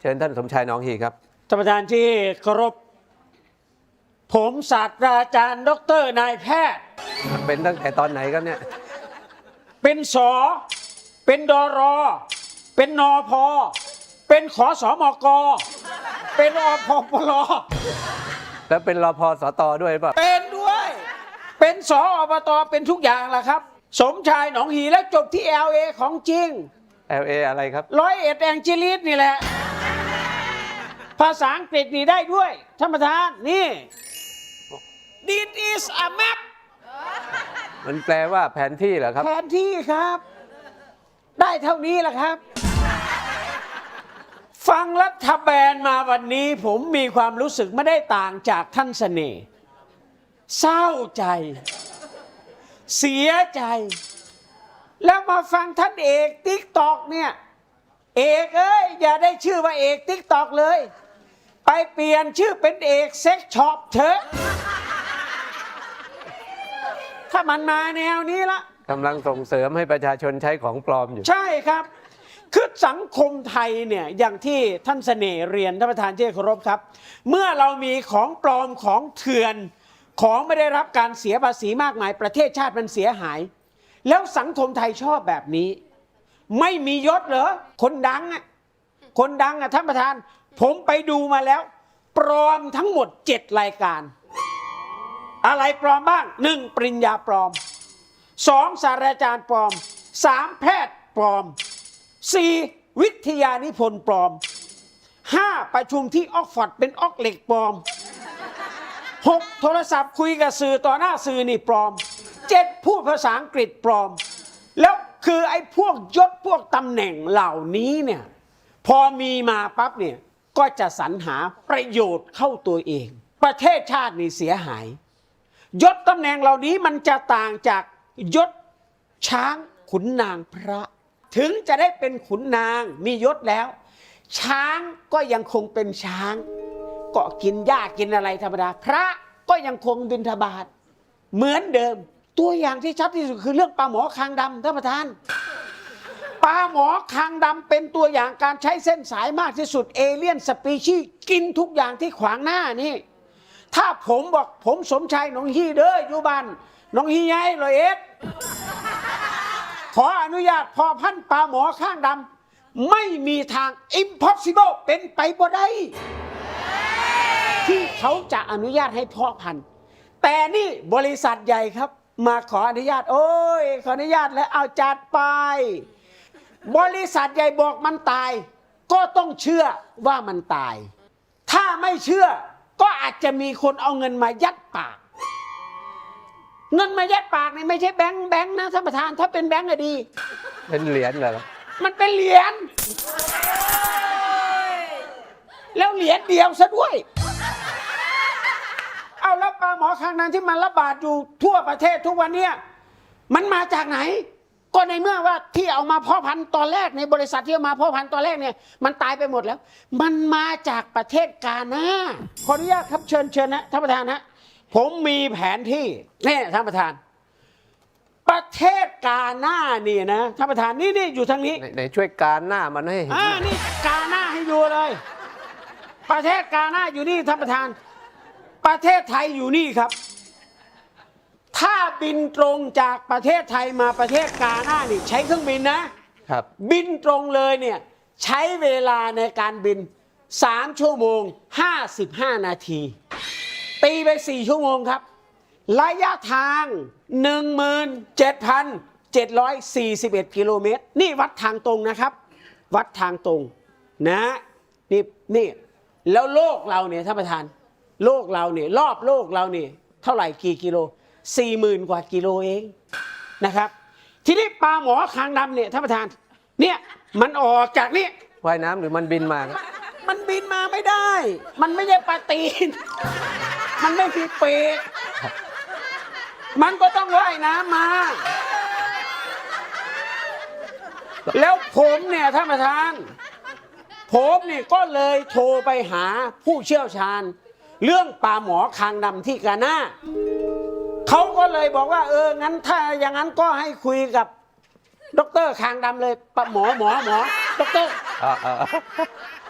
เชิญท่านสมชายหน้องฮีครับ ท่านประธานที่เคารพผมศาสตราจารย์ดอกเตอรนายแพทย์ เป็นตั้งแต่ตอนไหนครับเนี่ย เป็นสอ เป็นดอรอ เป็นนอพอ เป็นขอสอมกเป็นอพปลแล้วเป็นรอพอสตด้วยป่ะเป็นด้วย เป็นสออบตเป็นทุกอย่างแหละครับ สมชายหนองหีแล้วจบที่ LA ของจริง LA อะไรครับ ร้อยเอ็ดแองเจลิสนี่แหละ ภาษาอังกฤษนี่ได้ด้วย ท่านประธาน นี่ This is a map มันแปลว่าแผนที่เหรอครับ แผนที่ครับ ได้เท่านี้แหละครับ ฟังรัฐบาลมาวันนี้ ผมมีความรู้สึกไม่ได้ต่างจากท่านเสน่ห์เศร้าใจ เสียใจ แล้วมาฟังท่านเอกติ๊กตอกเนี่ย เอกเอ้ย อย่าได้ชื่อว่าเอกติ๊กตอกเลย ไปเปลี่ยนชื่อเป็นเอกเซ็กช็อปเถอะ ถ้ามันมาแนวนี้ละ กำลังส่งเสริมให้ประชาชนใช้ของปลอมอยู่ ใช่ครับ คือสังคมไทยเนี่ยอย่างที่ท่านเสน่ห์เรียนท่านประธานที่เคารพครับ เมื่อเรามีของปลอมของเถื่อนของไม่ได้รับการเสียภาษีมากมาย ประเทศชาติมันเสียหาย แล้วสังคมไทยชอบแบบนี้ ไม่มียศเหรอคนดังอะคนดังอะท่านประธาน ผมไปดูมาแล้ว ปลอมทั้งหมดเจ็ดรายการ อะไรปลอมบ้างหนึ่งปริญญาปลอมสองศาสตราจารย์ปลอมสามแพทย์ปลอมสี่วิทยานิพนธ์ปลอมห้าประชุมที่ออกฟอร์ดเป็นออกเหล็กปลอมหกโทรศัพท์คุยกับสื่อต่อหน้าสื่อนี่ปลอมเจ็ดพูดภาษาอังกฤษปลอม แล้วคือไอ้พวกยศพวกตำแหน่งเหล่านี้เนี่ย พอมีมาปั๊บเนี่ย ก็จะสรรหาประโยชน์เข้าตัวเอง ประเทศชาตินี่เสียหาย ยศตำแหน่งเหล่านี้มันจะต่างจากยศช้างขุนนางพระ ถึงจะได้เป็นขุนนางมียศแล้ว ช้างก็ยังคงเป็นช้างก็กินหญ้ากินอะไรธรรมดา พระก็ยังคงบิณฑบาตเหมือนเดิม ตัวอย่างที่ชัดที่สุดคือเรื่องปลาหมอคางดำท่านประธาน ลาหมอคางดำเป็นตัวอย่างการใช้เส้นสายมากที่สุดเอเลี่ยนสปีชีกินทุกอย่างที่ขวางหน้านี่ ถ้าผมบอกผมสมชายหนองฮีเด้ออยู่บ้านหนองฮีไงลอยเอ็ดขออนุญาตพอพันปลาหมอข้างดำไม่มีทาง impossible เป็นไปบ่ได้ ที่เขาจะอนุญาตให้พาะพันธุ์ แต่นี่บริษัทใหญ่ครับ มาขออนุญาต โอ้ย ขออนุญาตแล้วเอาจัดไป บริษัทใหญ่บอกมันตาย ก็ต้องเชื่อว่ามันตาย ถ้าไม่เชื่อก็อาจจะมีคนเอาเงินมายัดปาก เงินมายัดปากนี่ไม่ใช่แบงค์แบงค์นะท่านประธานถ้าเป็นแบงค์อะดี เป็นเหรียญเหรอครับมันเป็นเหรียญแล้วเหรียญเดียวซะด้วย เอาแล้วปลาหมอคางนั้นที่มันระบาดอยู่ทั่วประเทศทุกวันเนี้ยมันมาจากไหน ก็ในเมื่อว่าที่เอามาเพาะพันธุ์ตอนแรกในบริษัทที่เอามาเพาะพันธุ์ตอนแรกเนี่ยมันตายไปหมดแล้ว มันมาจากประเทศกาหน้าขออนุญาตครับเชิญเชิญนะท่านประธานฮะผมมีแผนที่นี่ท่านประธาน ประเทศกาหน้านี่นะท่านประธานนี่นี่อยู่ทางนี้ไหนไหนช่วยการหน้ามันให้เห็นอ่าหน่อยนี่กาหน้าให้ดูเลย ประเทศกาหน้าอยู่นี่ท่านประธาน ประเทศไทยอยู่นี่ครับ ถ้าบินตรงจากประเทศไทยมาประเทศกาหน้านี่ใช้เครื่องบินนะ ครับ บินตรงเลยเนี่ยใช้เวลาในการบิน 3 ชั่วโมง 55 นาที ตีไป 4 ชั่วโมงครับ ระยะทาง 17,741 กิโลเมตร นี่วัดทางตรงนะครับ วัดทางตรงนะนี่นี่แล้วโลกเราเนี่ยท่านประธาน โลกเราเนี่ยรอบโลกเราเนี่ยเท่าไหร่กี่กิโล สี่หมื่นกว่ากิโลเองนะครับ ทีนี้ปลาหมอคางดำเนี่ยท่านประธาน เนี่ยมันออกจากนี่ว่ายน้ำหรือมันบินมาครับมันบินมาไม่ได้ มันไม่ใช่ปลาตีน มันไม่มีปีกมันก็ต้องว่ายน้ำมา แล้วผมเนี่ยท่านประธาน ผมเนี่ยก็เลยโทรไปหาผู้เชี่ยวชาญ เรื่องปลาหมอคางดำที่กาหน้า เขาก็เลยบอกว่า เอองั้นถ้าอย่างนั้นก็ให้คุยกับด็อกเตอร์คางดำเลยปะหมอหมอหมอด็อกเตอร์อ่าอ่า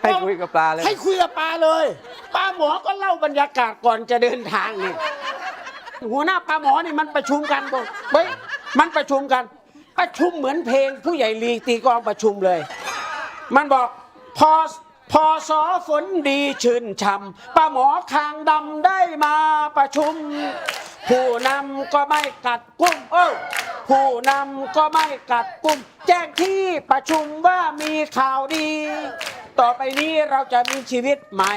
ให้คุยกับปลาเลย ให้คุยกับปลาเลยปลาหมอก็เล่าบรรยากาศก่อนจะเดินทางนี่หัวหน้าปลาหมอนี่มันประชุมกันบอกเฮ้ยมันประชุมกัน ประชุมเหมือนเพลงผู้ใหญ่ลีกตีกลองประชุมเลย มันบอกพอพอสอฝนดีชื่นช่ำป้าหมอคางดำได้มาประชุม ผู้นำก็ไม่กัดกุ้มเออผู้นำก็ไม่กัดกุ้ม แจ้งที่ประชุมว่ามีข่าวดี ต่อไปนี้เราจะมีชีวิตใหม่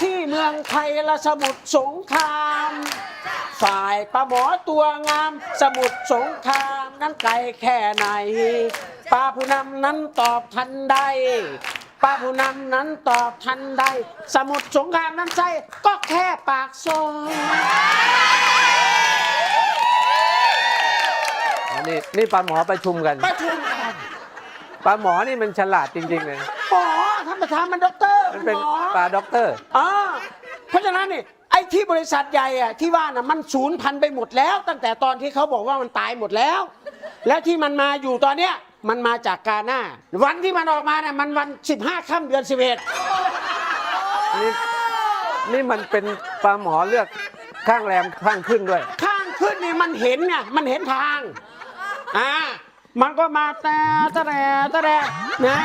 ที่เมืองไทยและสมุทรสงคราม ฝ่ายป้าหมอตัวงาม สมุทรสงครามนั้นไกลแค่ไหนป้าผู้นำนั้นตอบทันใดป้าผู้นำนั้นตอบทันใด สมุทรสงครามนั้นใช่ก็แค่ปากซอย นนี้นี่ปลาหมอประชุมกัน ประชุมกันปลาหมอนี่มันฉลาดจริงๆเลย หมอท่านประธานมันด็อกเตอร์มันเป็นหมอปลาด็อกเตอร์ อ่าเพราะฉะนั้นนี่ไอ้ที่บริษัทใหญ่อะที่ว่าน่ะมันสูญพันธุ์ไปหมดแล้ว ตั้งแต่ตอนที่เขาบอกว่ามันตายหมดแล้ว แล้วที่มันมาอยู่ตอนเนี้ยมันมาจากกาหน้า วันที่มันออกมาเนี่ยมันวัน 15ค่ำเดือน 11 นี่นี่มันเป็นปลาหมอเลือกข้างแรมข้างขึ้นด้วย ข้างขึ้นนี่มันเห็นไงมันเห็นทาง อ่ามันก็มาแต่ตะแรตะแรนะ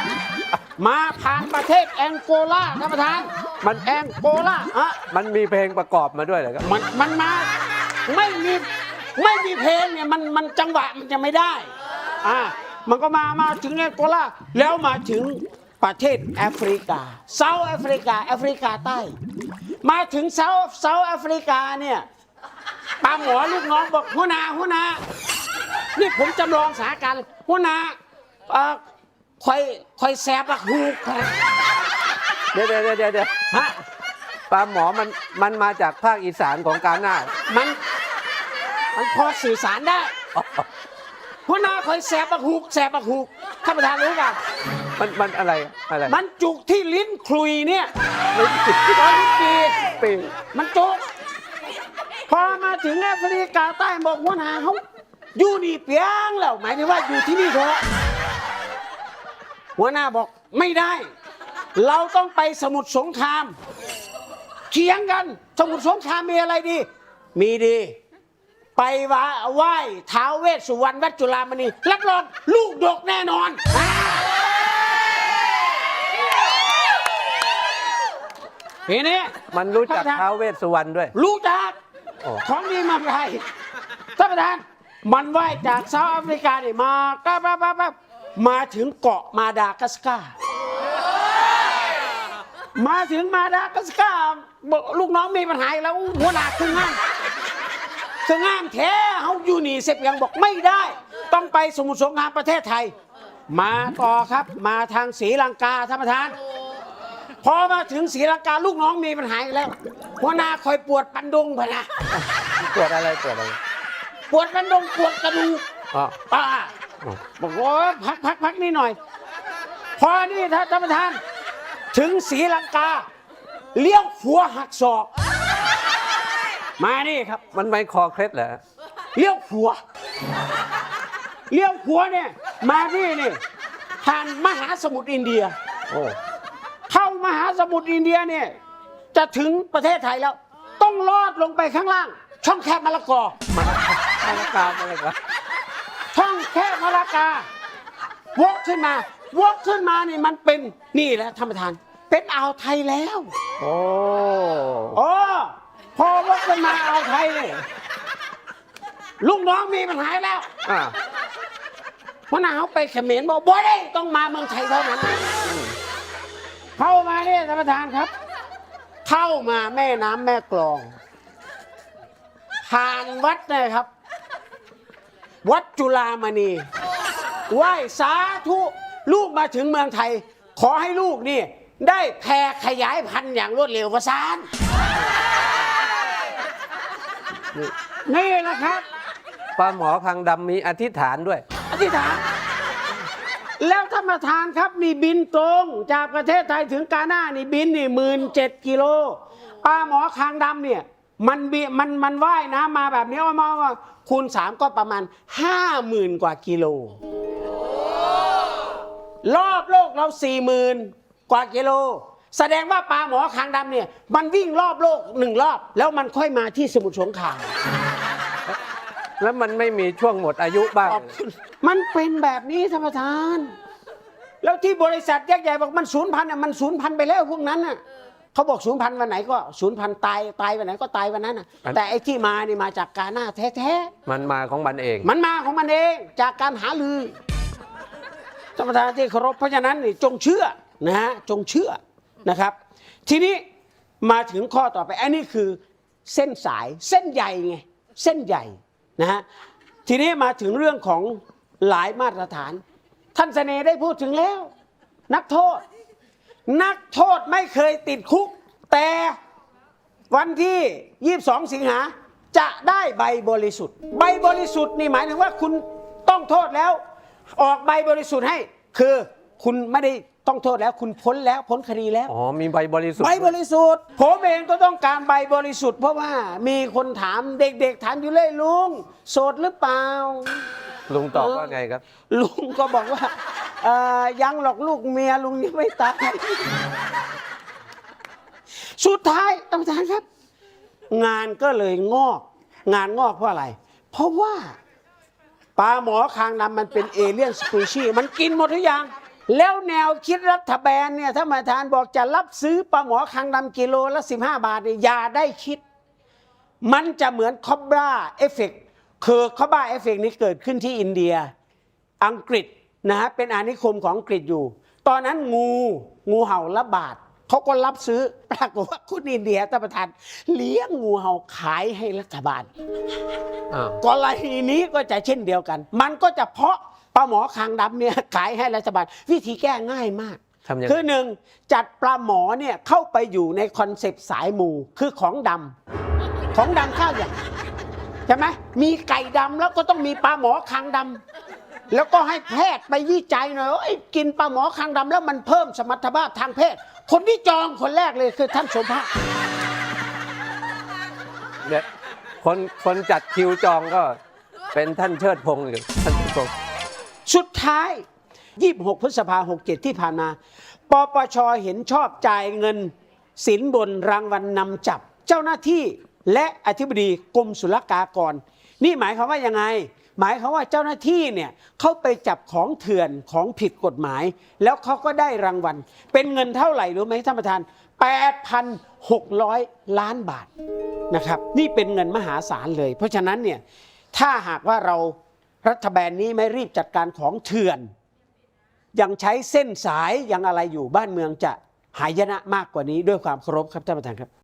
มาผ่านประเทศแองโกลาท่านประธาน มันแองโกลาอะมันมีเพลงประกอบมาด้วยเหรอครับ มันมันมาไม่มีไม่มีเพลงเนี่ยมันมันจังหวะมันจะไม่ได้ อ่า มันก็มามาถึงแองโกลาแล้วมาถึงประเทศแอฟริกาเซาท์แอฟริกาแอฟริกาใต้ มาถึงเซาท์เซาท์แอฟริกาเนี่ยปาหมอลูกน้องบอกหัวหนาหัวหนา นี่ผมจำลองสถานการณ์เลยหัวหนาเอ่อคอยคอยแสบอะหูกเดี๋ยวเดี๋ยวเดี๋ยวเดี๋ยวฮะปลาหมอมันมันมาจากภาคอีสานของกาหน้ามัน มันพอสื่อสารได้หัวหน้าคอยแสบบักหูกแสบบักหูกท่านประธานรู้กันมันมันอะไรอะไรมันจุกที่ลิ้นคลุยเนี่ยลิ้นปิดตอนลิ้นปีปีมันจุกพอมาถึงแอฟริกาใต้บอกหัวหน้าเขา อยู่นี่เปียงแล้วหมายถึงว่าอยู่ที่นี่เถอะหัวหน้าบอกไม่ได้ เราต้องไปสมุทรสงครามเถียงกัน สมุทรสงครามมีอะไรดี มีดี ไปว่าไหว้ท้าวเวสสุวรรณวัดจุฬามณีรับรองลูกดกแน่นอนอ่าทีนี้มันรู้จักท่านประธานท้าวเวสสุวรรณด้วย รู้จักโอ้ของดีมาไทยท่านประธาน มันไหว้จากเซาท์แอฟริกาเนี่ยมาปั๊บปั๊บปั๊บปั๊บมาถึงเกาะมาดากัสการ์มาถึงมาดากัสการ์บอกลูกน้องมีปัญหาอีกแล้วหัวหน้าคืองามคืองามแท้เขาอยู่นี่เสพยังบอกไม่ได้ ต้องไปสมุทรสงครามประเทศไทย มาต่อครับมาทางศรีลังกาท่านประธานพอมาถึงศรีลังกาลูกน้องมีปัญหาอีกแล้วหัวหน้าคอยปวดปันดุงพะนะปวดอะไรปวดอะไร ปวดปันดงปวดกระดูกอ๋อป้าอ๋อบอกว่าพักพักพักนี่หน่อย พอนี่ท่านท่านประธาน ถึงศรีลังกา เลี้ยวหัวหักศอก มานี่ครับ มันไม่คอเคล็ดเหรอเลี้ยวหัว เลี้ยวหัวเนี่ย มานี่นี่ผ่านมหาสมุทรอินเดีย โอ้เข้ามหาสมุทรอินเดียเนี่ย จะถึงประเทศไทยแล้ว ต้องลอดลงไปข้างล่าง ช่องแคบมะละกอมัน มันกาอะไรกันช่องแคบมะละกาวกขึ้นมาวกขึ้นมานี่มันเป็นนี่แหละท่านประธาน เป็นอ่าวไทยแล้วโอ้โอ้พอวกขึ้นมาอ่าวไทยเนี่ยลูกน้องมีปัญหาแล้วอ่าหัวหน้าเขาไปเขมรบอกบ่ได้ต้องมาเมืองไทยเท่านั้น เข้ามาเนี่ยท่านประธานครับ เข้ามาแม่น้ำแม่กลอง ผ่านวัดเนะครับ วัดจุฬามณีไหว้สาธุลูกมาถึงเมืองไทย ขอให้ลูกนี่ ได้แพร่ขยายพันธุ์อย่างรวดเร็วประสานนี่นี่แหละครับปลาหมอคางดำมีอธิษฐานด้วย อธิษฐานแล้วท่านประธานครับนี่บินตรงจากประเทศไทยถึงกาหน้านี่บินนี่หมื่นเจ็ดกิโลปลาหมอคางดำเนี่ย มันบิมันมันว่ายน้ำมาแบบนี้ว่ามาว่าคูณสามก็ประมาณห้าหมื่นกว่ากิโล รอบโลกเราสี่หมื่นกว่ากิโล แสดงว่าปลาหมอคางดำเนี่ย มันวิ่งรอบโลกหนึ่งรอบ แล้วมันค่อยมาที่สมุทรสงครามแล้วมันไม่มีช่วงหมดอายุบ้างขอบคุณมันเป็นแบบนี้ท่านประธาน แล้วที่บริษัทยักษ์ใหญ่บอกมันศูนย์พันอะมันศูนย์พันไปแล้วพวกนั้นอะ เขาบอกศูนย์พันวันไหนก็ศูนย์พันตายตายวันไหนก็ตายวันนั้นอะอัน แต่ไอ้ที่มานี่มาจากกาหน้าแท้ๆมันมาของมันเองมันมาของมันเองจากการหาลือท่านประธานที่เคารพเพราะฉะนั้นนี่จงเชื่อนะฮะจงเชื่อนะครับ ทีนี้มาถึงข้อต่อไปอันนี้คือเส้นสายเส้นใหญ่ไงเส้นใหญ่นะฮะทีนี้มาถึงเรื่องของหลายมาตรฐาน ท่านเสน่ห์ได้พูดถึงแล้ว นักโทษ นักโทษไม่เคยติดคุก แต่วันที่ 22 สิงหาจะได้ใบบริสุทธิ์ ใบบริสุทธิ์นี่หมายถึงว่าคุณต้องโทษแล้ว ออกใบบริสุทธิ์ให้ คือคุณไม่ได้ต้องโทษแล้วคุณพ้นแล้วพ้นคดีแล้ว อ๋อ มีใบบริสุทธิ์ ใบบริสุทธิ์ ผมเองก็ต้องการใบบริสุทธิ์ เพราะว่ามีคนถามเด็กๆถามอยู่เลยลุง โสดหรือเปล่า ลุงตอบว่าไงครับ ลุงก็บอกว่า เอ่อยังหรอกลูกเมียลุงยังไม่ตาย สุดท้ายท่านประธานครับ งานก็เลยงอก งานงอกเพราะอะไร เพราะว่าปลาหมอคางดำมันเป็นเอเลี่ยนสปีชีมันกินหมดทุกอย่าง แล้วแนวคิดรัฐบาลเนี่ยถ้ามาทานบอกจะรับซื้อปลาหมอคางดำกิโลละ 15 บาทเนี่ยอย่าได้คิด มันจะเหมือนคอบราเอฟเฟกคือคอบราเอฟเฟกนี้เกิดขึ้นที่อินเดีย อังกฤษ นะฮะเป็นอาณานิคมของอังกฤษอยู่ ตอนนั้นงูงูเห่าระบาดเขาก็รับซื้อปรากฏว่าคุณอินเดียท่านประธานเลี้ยงงูเห่าขายให้รัฐบาลอ้าวกรณีนี้ก็จะเช่นเดียวกัน มันก็จะเพาะปลาหมอคางดำเนี่ยขายให้รัฐบาล วิธีแก้ง่ายมากทำยังไงคือหนึ่งจัดปลาหมอเนี่ยเข้าไปอยู่ในคอนเซปต์สายมูคือของดำของดำข้าวอย่างใช่ไหมมีไก่ดำแล้วก็ต้องมีปลาหมอคางดำ แล้วก็ให้แพทย์ไปวิจัยหน่อยว่าเอ้กินปลาหมอคางดำแล้วมันเพิ่มสมรรถภาพทางเพศ คนที่จองคนแรกเลยคือท่านสมภาคเดี๋ยวคนคนจัดคิวจองก็เป็นท่านเชิดพงศ์อยู่ท่านเชิดพงศ์สุดท้าย 26 พฤษภา67 ที่ผ่านมา ปปชเห็นชอบจ่ายเงินสินบนรางวัลนนำจับ เจ้าหน้าที่และอธิบดีกรมศุลกากร นี่หมายความว่ายังไง หมายความว่าเจ้าหน้าที่เนี่ยเข้าไปจับของเถื่อนของผิดกฎหมาย แล้วเขาก็ได้รางวัล เป็นเงินเท่าไหร่รู้ไหมท่านประธาน 8,600 ล้านบาทนะครับนี่เป็นเงินมหาศาลเลย เพราะฉะนั้นเนี่ยถ้าหากว่าเรารัฐบาลนี้ไม่รีบจัดการของเถื่อน ยังใช้เส้นสายยังอะไรอยู่บ้านเมืองจะหายนะมากกว่านี้ด้วยความเคารพครับท่านประธานครับ